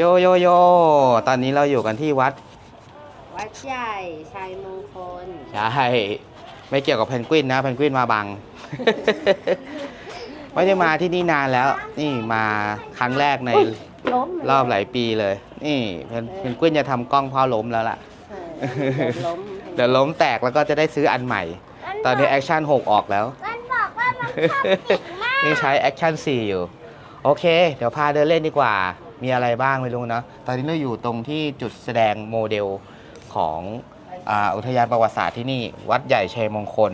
โยโยโย ตอนนี้เราอยู่กันที่วัด วัดใหญ่ชัยมงคล ใช่ ไม่เกี่ยวกับเพนกวินนะ เพนกวินมาบัง ไม่ได้มาที่นี่นานแล้ว นี่มาครั้งแรกในล้มรอบหลายปีเลย นี่เพนเพนกวินจะทำกล้องพ่อล้มแล้วล่ะ ล้มเดี๋ยวล้มแตกแล้วก็จะได้ซื้ออันใหม่ ตอนนี้แอคชั่น6ออกแล้ว มันบอกว่ามันชอบจิกมากยังใช้แอคชั่น4อยู่ โอเค เดี๋ยวพาเดินเล่นดีกว่า มีอะไรบ้างไม่รู้นะตอนนี้เราอยู่ตรงที่จุดแสดงโมเดลของอาอุทยานประวัติศาสตร์ที่นี่ วัดใหญ่ชัยมงคล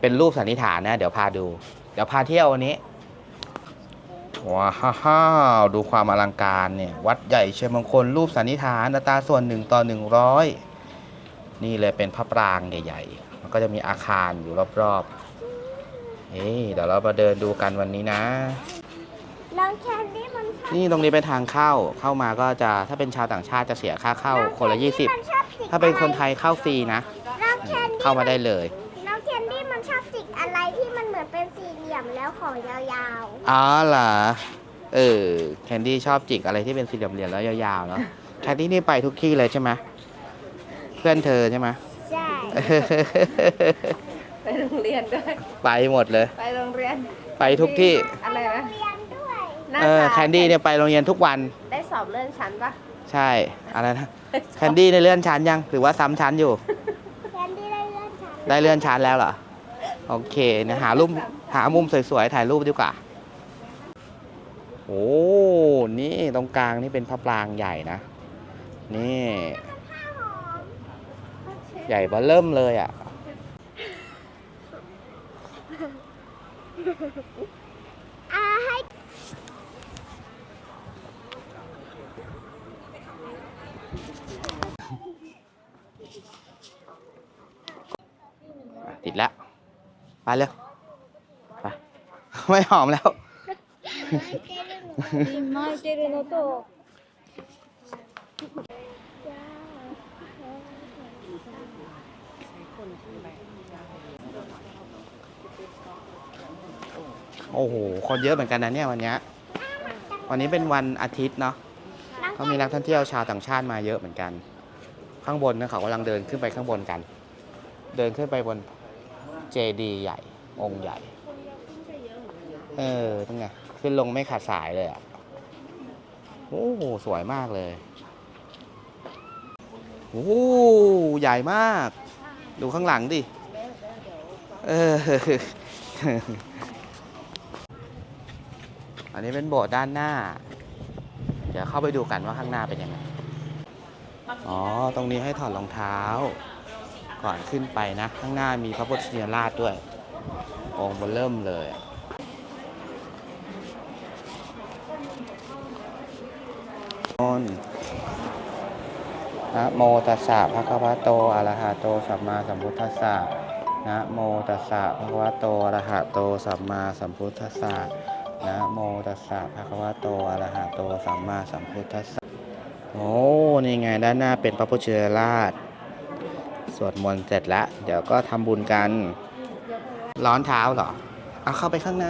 เป็นรูปสันนิษฐานนะ เดี๋ยวพาดู เดี๋ยวพาเที่ยววันนี้ว้าวดูความอลังการเนี่ยวัดใหญ่ชัยมงคล รูปสันนิษฐานอัตราส่วนหนึ่งต่อหนึ่งร้อยนี่เลยเป็นพระปรางใหญ่ๆมันก็จะมีอาคารอยู่รอบๆนี่เดี๋ยวเรามาเดินดูกันวันนี้นะ น้องแคนดี้มันชอบนี่ตรงนี้เป็นทางเข้าเข้ามาก็จะถ้าเป็นชาวต่างชาติจะเสียค่าเข้าคนละองแดี้มันชอบจิก20 ถ้าเป็นคนไทยเข้าฟรีนะ น้องแคนดี้เข้ามาได้เลยน้องแคนดี้มันชอบจิกอะไรที่มันเหมือนเป็นสี่เหลี่ยมแล้วของยาวอ๋อเหรอเออแคนดี้ชอบจิกอะไรที่เป็นสี่เหลี่ยมๆแล้วยาวๆเนาะแคนดี้นี่ไปทุกที่เลยใช่ไหมเพื่อนเธอใช่ไหม ๆใช่ ไปโรงเรียนด้วย ไปหมดเลย ไปโรงเรียนไปทุกที่อะไรนะ เรียนด้วย น่าเออจะแคนดี้เนี่ยไปโรงเรียนทุกวัน ได้สอบเลื่อนชั้นปะใช่ อะไรนะ แคนดี้ได้เลื่อนชั้นยัง หรือว่าซ้ำชั้นอยู่ แคนดี้ได้เลื่อนชั้นได้เลื่อนชั้นแล้วเหรอ โอเคเนี่ยหารูปหามุมสวยๆ ถ่ายรูปดีกว่า โอ้ นี่ตรงกลางนี่เป็นพระปรางใหญ่นะ นี่ ผ้าหอมใหญ่เบ้อเริ่มเลยอะ อาให้ อะติดแล้ว ไปเร็วไป ไม่หอมแล้ว 巻いてるのと โอ้โห คนเยอะเหมือนกันนะเนี่ยวันเนี้ยวันนี้เป็นวันอาทิตย์เนาะเขามีนักท่องเที่ยวชาวต่างชาติมาเยอะเหมือนกัน ข้างบนนะเขากำลังเดินขึ้นไปข้างบนกัน เดินขึ้นไปบน เจดีย์ใหญ่ องค์ใหญ่ เออตั้งไงขึ้นลงไม่ขาดสายเลยอะ โอ้โห สวยมากเลย โอ้โหใหญ่มาก ดูข้างหลังดิ เออ อันนี้เป็นโบสถ์ด้านหน้า เดี๋ยวเข้าไปดูกันว่าข้างหน้าเป็นยังไง อ๋อ ตรงนี้ให้ถอดรองเท้า ก่อนขึ้นไปนะ ข้างหน้ามีพระพุทธชินราชด้วย องค์เบนเริ่มเลยนนะโมตัสสะภะคะวะโตอะระหะโตสัมมาสัมพุทธัสสะนะโมตัสสะภะคะวะโตอะระหะโตสัมมาสัมพุทธัสสะนะโมตัสสะภะคะวะโตอะระหะโตสัมมาสัมพุทธัสสะโอ้นี่ไงด้านหน้าเป็นพระพุทธชินราช วดมนต์เสร็จแล้ว เดี๋ยวก็ทำบุญกัน ร้อนเท้าเหรอ เอาเข้าไปข้างใน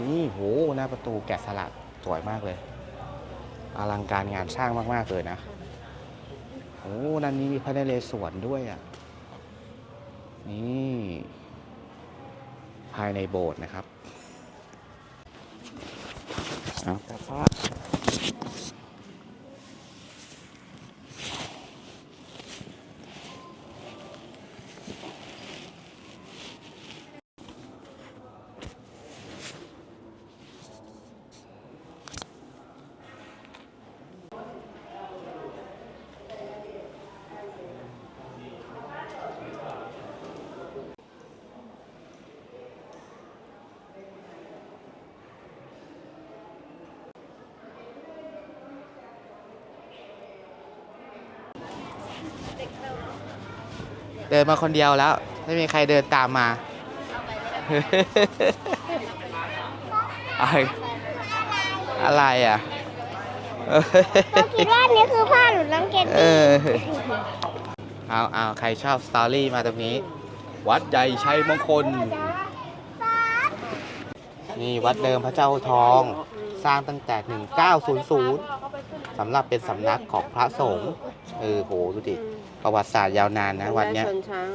นี่โหหน้าประตูแกะสลักสวยมากเลย อลังการงานสร้างมาก ๆ เลยนะโอ้ด้านนี้มีพระนเรศวรด้วยอะ นี่ ภายในโบสถ์นะครับเอากระ เดินมาคนเดียวแล้ว ไม่มีใครเดินตามมา อะไรอะไรอะก็คิดว่านี่คือผ้าหรือน้องแคนเอดี้อเอาเอาใครชอบสตอรี่มาตรงนี้ วัดใหญ่ชัยมงคล นี่วัดเดิมพระเจ้าทองอืมสร้างตั้งแต่ 1900สำหรับเป็นสำนักของพระสงฆ์ เออโห ดูดิ ประวัติศาสตร์ยาวนานนะวัดเนี้ย ชนช้าง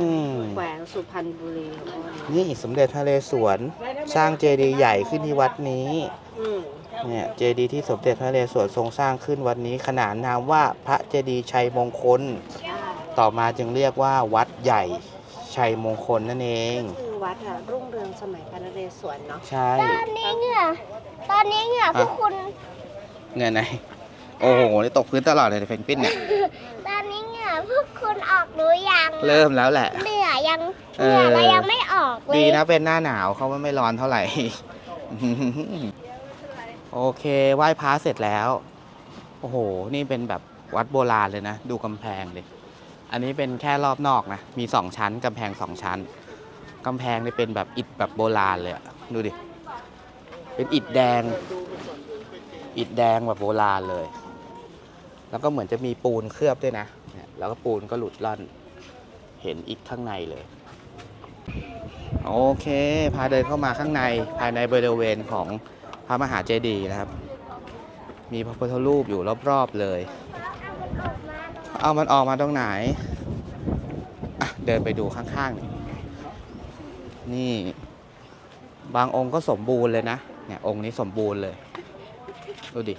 อืม แขวงสุพรรณบุรีของเรานี่สมเด็จทะเลสวนสร้างเจดีย์ใหญ่ขึ้นที่วัดนี้ อืมเนี่ยเจดีย์ที่สมเด็จพระนเรศวรทรงสร้างขึ้นวัดนี้ขนานนามว่าพระเจดีย์ชัยมงคล ต่อมาจึงเรียกว่าวัดใหญ่ชัยมงคลนั่นเอง คือวัดอะรุ่งเรืองสมัยพระนเรศวรเนาะใช่ ตอนนี้เหงื่อตอนนี้เหงื่อพวกคุณ เงินไหน โอ้โห นี่ตกพื้นตลอดเลยเพนกวินเนี่ยตอนนี้เหงื่อ พวกคุณออกหรือยังเริ่มแล้วแหละ เหงื่อยังเอเหองื่อเรายังไม่ออกเลยดีนะเป็นหน้าหนาวเขาไม่ร้อนเท่าไหร่ โอเคไหว้พระเสร็จแล้ว โอ้โห นี่เป็นแบบวัดโบราณเลยนะ ดูกำแพงดิอันนี้เป็นแค่รอบนอกนะ มีสองชั้นกำแพงสองชั้นกำแพงนี่เป็นแบบอิฐแบบโบราณเลยอะดูดิ เป็นอิฐแดง อิฐแดงแบบโบราณเลย แล้วก็เหมือนจะมีปูนเคลือบด้วยนะเนี่ย แล้วก็ปูนก็หลุดล่อน เห็นอิฐข้างในเลย โอเค พาเดินเข้ามาข้างในภายในบริเวณของพระมหาเจดีย์นะครับ มีพระพุทธรูปอยู่รอบๆเลย เอามันออกมาตรงไหนอะเดินไปดูข้างๆนี่นี่บางองค์ก็สมบูรณ์เลยนะ เนี่ยองค์นี้สมบูรณ์เลย ดูดิ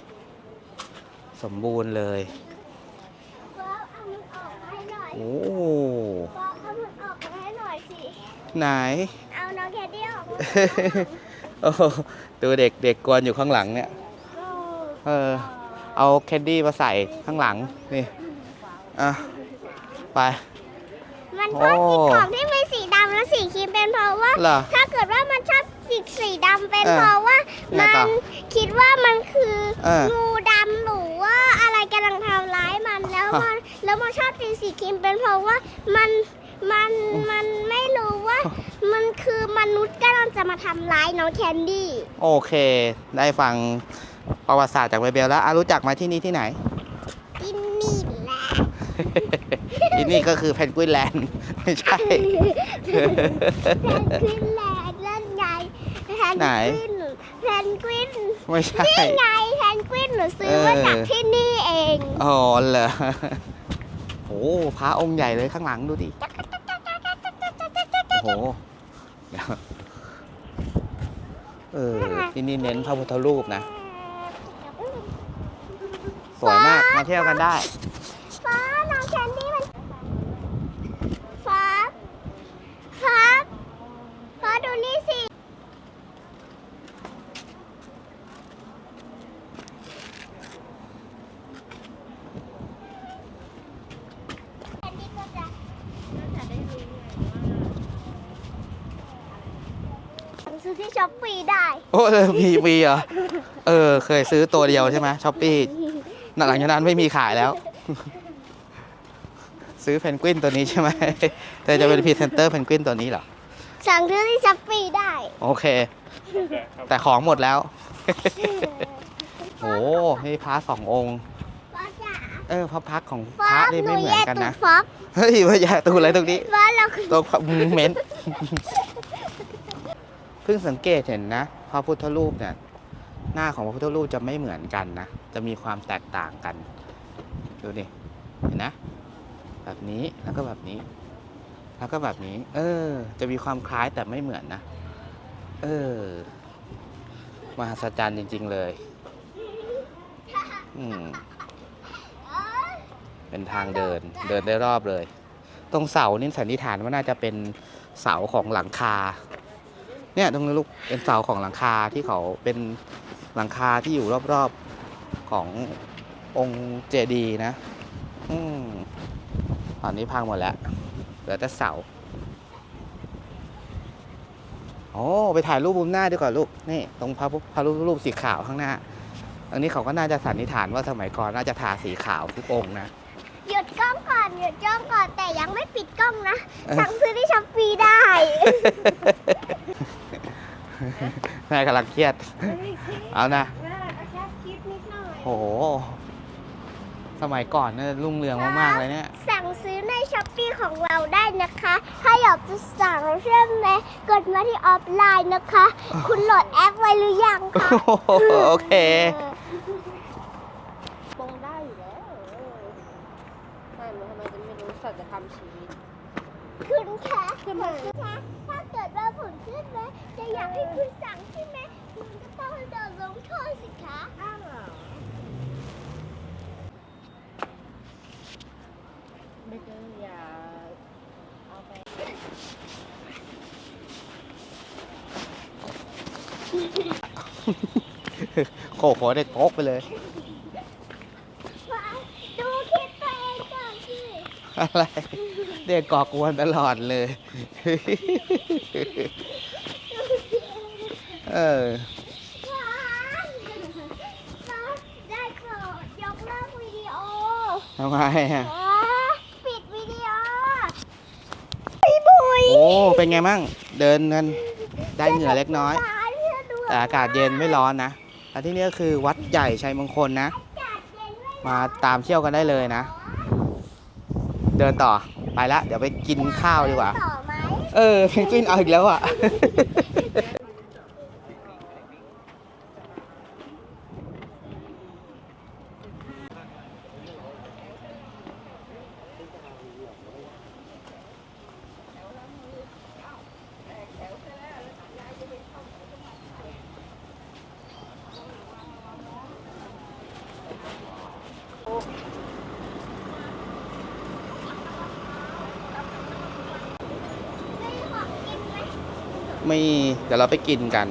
สมบูรณ์เลย ฟ้าเอามันออก มาให้หน่อยโอ้ฟ้าเอามันออกมาให้หน่อยสิ ไหน เอาน้องแคดดี้ออกมาโอ้โหดูเด็กเด็กกวนอยู่ข้างหลังเนี่ยเออ เอาแคนดี้มาใส่ข้างหลัง นี่ อะ ไป มันชอบกินของที่มีสีดำและสีครีมเป็นเพราะว่า เหรอ ถ้าเกิดว่ามันชอบสีสีดำเป็นเออเพราะว่า ไงมัต่อนคิดว่ามันคือเอองูดำหรือว่าอะไรกำลังทำร้ายมันแล้วฮะ มัน แล้วมันชอบสีสีครีมเป็นเพราะว่ามันมันมันไม่รู้ว่า มันคือมนุษย์กำลังจะมาทำร้ายน้องแคนดี้โอเค ได้ฟังประวัติศาสตร์จากเบเบลแล้วอะรู้จักไหมาที่นี่ที่ไหน กินนี่แหละ ที่นี่ก็คือเพนกวินแลนด์ ไม่ใช่แพนกวินแหละนั่นไงแพนไหน กวินแพนกวินไม่ใช่ นี่ไงแพนกวินหนูซื้อมาเออจากที่นี่เอง อ๋อเหรอโอ้ พระองค์ใหญ่เลยข้างหลังดูดิ โอ้โหเดี๋ยวเออที่นี่เน้นพระพุทธรูปนะ สวยมาก มาเที่ยวกันได้ ฟ้าน้องแคนดี้มันฟ้าฟ้าฟ้าดูนี่สิแคนดี้ก็จะซื้อที่ช้อปปี้ได้ โอ้เออมีมีเหรอเออ เคยซื้อตัวเดียวใช่ไหมช้อปปี้หลังจากนั้นไม่มีขายแล้ว ซื้อเพนกวินตัวนี้ใช่ไหมแต่จะเป็นพรีเซนเตอร์เพนกวินตัวนี้เหรอ สั่งซื้อที่ช้อปปี้ได้โอเค แต่ของหมดแล้ว โอ้นี่พระสององค์ ฟ้าจ๋าเออพระพักตร์ของพฟ้าระนี่หนูไม่เหมืแยอนกกันตัวนะฟอกเฮ้ยว่าอย่าตูอะไรตรงนี้ ฟ้าเราคือตัวพระเม้นเพิ่งสังเกตเห็นนะพ ระพุทธรูปเนี่ยหน้าของพระพุทธรูปจะไม่เหมือนกันนะ จะมีความแตกต่างกัน ดูดิ เห็นนะ แบบนี้ แล้วก็แบบนี้ แล้วก็แบบนี้ เออ จะมีความคล้ายแต่ไม่เหมือนนะ เออ มหัศจรรย์จริง ๆ เลย อืม เป็นทางเดิน เดินได้รอบเลย ตรงเสานี่สันนิษฐานว่าน่าจะเป็นเสาของหลังคา เนี่ยตรงนี้ลูกเป็นเสาของหลังคาที่เขาเป็นหลังคาที่อยู่รอบๆขององค์เจดีย์นะ อืมตอนนี้พังหมดแล้วเหลือแต่เสาโอ้ไปถ่ายรูปมุมหน้าดีกว่าลูกนี่ตรงพระพุพระรูปรูปสีขาวข้างหน้า อันนี้เขาก็น่าจะสันนิษฐานว่าสมัยก่อนน่าจะทาสีขาวทุกองค์นะหยุดกล้องก่อนหยุดกล้องก่อนแต่ยังไม่ปิดกล้องนะเออสั่งซื้อที่ช้อปปี้ได้ แม่กำลังเครียด เอานะแค่คิดนิดหน่อยโอ้โห สมัยก่อนน่าจะรุ่งเรืองมากๆเลยเนี่ย สั่งซื้อในช้อปปี้ของเราได้นะคะ ถ้าอยากจะสั่งใช่ไหมกดมาที่ออฟไลน์นะคะ คุณโหลดแอปไว้หรือยังคะโอเค ปงได้อยู่แล้วเออใช่มันทำไมจะไม่รู้สัจธรรมชีวิต คุณคะคุณคะถ้าเกิ ดว่าผลขึ้นไหมจะอยากให้คุณสั่งใช่ไหมคุณก็ต้องโดนลงโทษสิคะอ้าวเหรอไม่เจออย่าเอาไปโขกหัวเด็กโก๊กไปเลย ดูคลิปตัวเองก่อนสิอะไร เด็กก่อกวนตลอดเลย เออว้าวได้โปรดยกเลิกวิดีโอทำไมอะ ว้าปิดวิดีโอพี่บุยโอ้ เป็นไงมั่ง เดินกันได้เหงื่อเล็กน้อยแต่อากาศเย็นไม่ร้อนนะและที่นี่ก็คือวัดใหญ่ชัยมงคลนะ มาตามเที่ยวกันได้เลยนะ เดินต่อ ไปละเดี๋ยวไปกินข้าวดีกว่า ต่อไหม เออเพนกวินเอาอีกแล้วอะ ไม่เดี๋ยวเราไปกินกัน